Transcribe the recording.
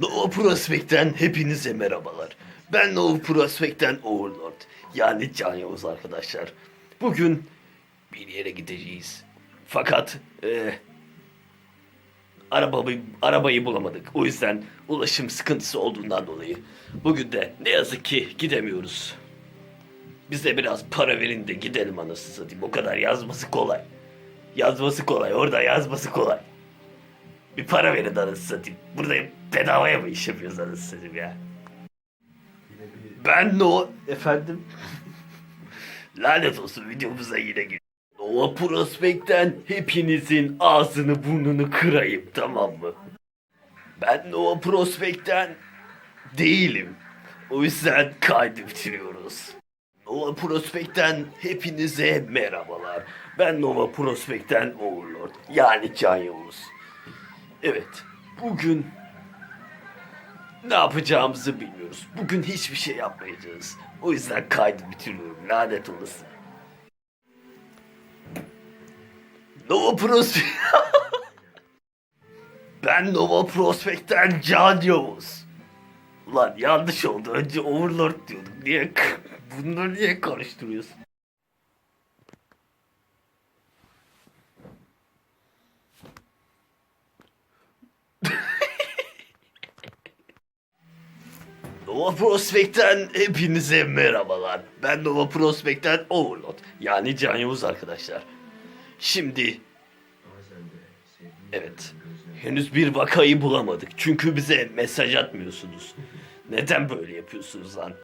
Nova Prospect'ten hepinize merhabalar. Ben Nova Prospect'ten Overlord. Yani Can Yavuz arkadaşlar. Bugün bir yere gideceğiz. Fakat eee arabayı, arabayı bulamadık. O yüzden ulaşım sıkıntısı olduğundan dolayı bugün de ne yazık ki gidemiyoruz. Bize biraz para verin de gidelim anasını satayım. O kadar yazması kolay. Yazması kolay. Orada yazması kolay. Bir para verin anasını satayım. Burada bedavaya mı iş yapıyoruz anasını satayım ya? Ben no... Efendim? Lanet olsun videomuza yine gir. Nova Prospect'ten hepinizin ağzını burnunu kırayım tamam mı? Ben Nova Prospect'ten değilim. O yüzden kaydı bitiriyoruz. Nova Prospect'ten hepinize merhabalar. Ben Nova Prospect'ten Overlord. Yani Can Yavuz. Evet, bugün ne yapacağımızı bilmiyoruz. Bugün hiçbir şey yapmayacağız. O yüzden kaydı bitiriyorum. Lanet olası. Nova Prospect... ben Nova Prospect'ten Can Yavuz. Ulan yanlış oldu. Önce Overlord diyorduk. Niye? Bunları niye karıştırıyorsun? Nova Prospect'ten hepinize merhabalar. Ben Nova Prospect'ten Overlord. Yani Can Yavuz arkadaşlar. Şimdi Evet. Henüz bir vakayı bulamadık. Çünkü bize mesaj atmıyorsunuz. Neden böyle yapıyorsunuz lan?